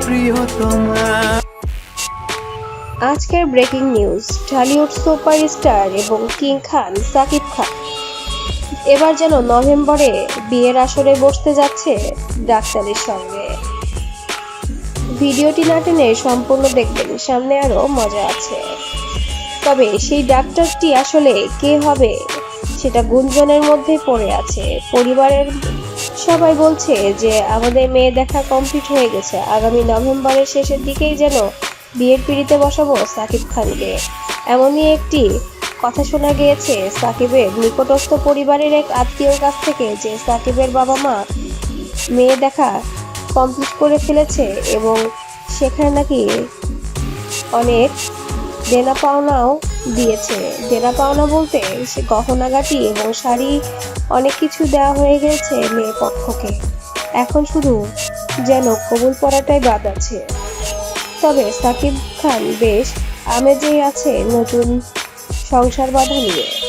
প্রিয়তমা। আজকের breaking news, Dhallywood superstar এবং কিং খান, সাকিব খান। এবার যেন নভেম্বরে বিয়ের আসরে বসতে যাচ্ছে ডাক্তারের সঙ্গে। ভিডিওটি না টেনে সম্পূর্ণ দেখবেন, সামনে আরও মজা আছে। তবে সেই ডাক্তারটি আসলে কে হবে, সেটা গুঞ্জনের মধ্যে পড়ে আছে। পরিবারের সবাই বলছে যে আমাদের মেয়ে দেখা কমপ্লিট হয়ে গেছে। আগামী নভেম্বরের শেষের দিকেই যেন বিয়ের পিড়িতে বসাবো সাকিব খানকে। এমনই একটি কথা শোনা গিয়েছে সাকিবের নিকটস্থ পরিবারের এক আত্মীয়র কাছ থেকে যে সাকিবের বাবা মা মেয়ে দেখা কমপ্লিট করে ফেলেছে এবং সেখানে নাকি অনেক দেনা পাওনাও দিয়েছে। দেনা পাওনা বলতে সে গহনাগাটি এবং শাড়ি, অনেক কিছু দেওয়া হয়ে গেছে মেয়ে পক্ষকে। এখন শুধু যেন কবুল পড়াটাই বাদ আছে। তবে সাকিব খান বেশ আমেজেই আছে নতুন সংসার বাধা নিয়ে।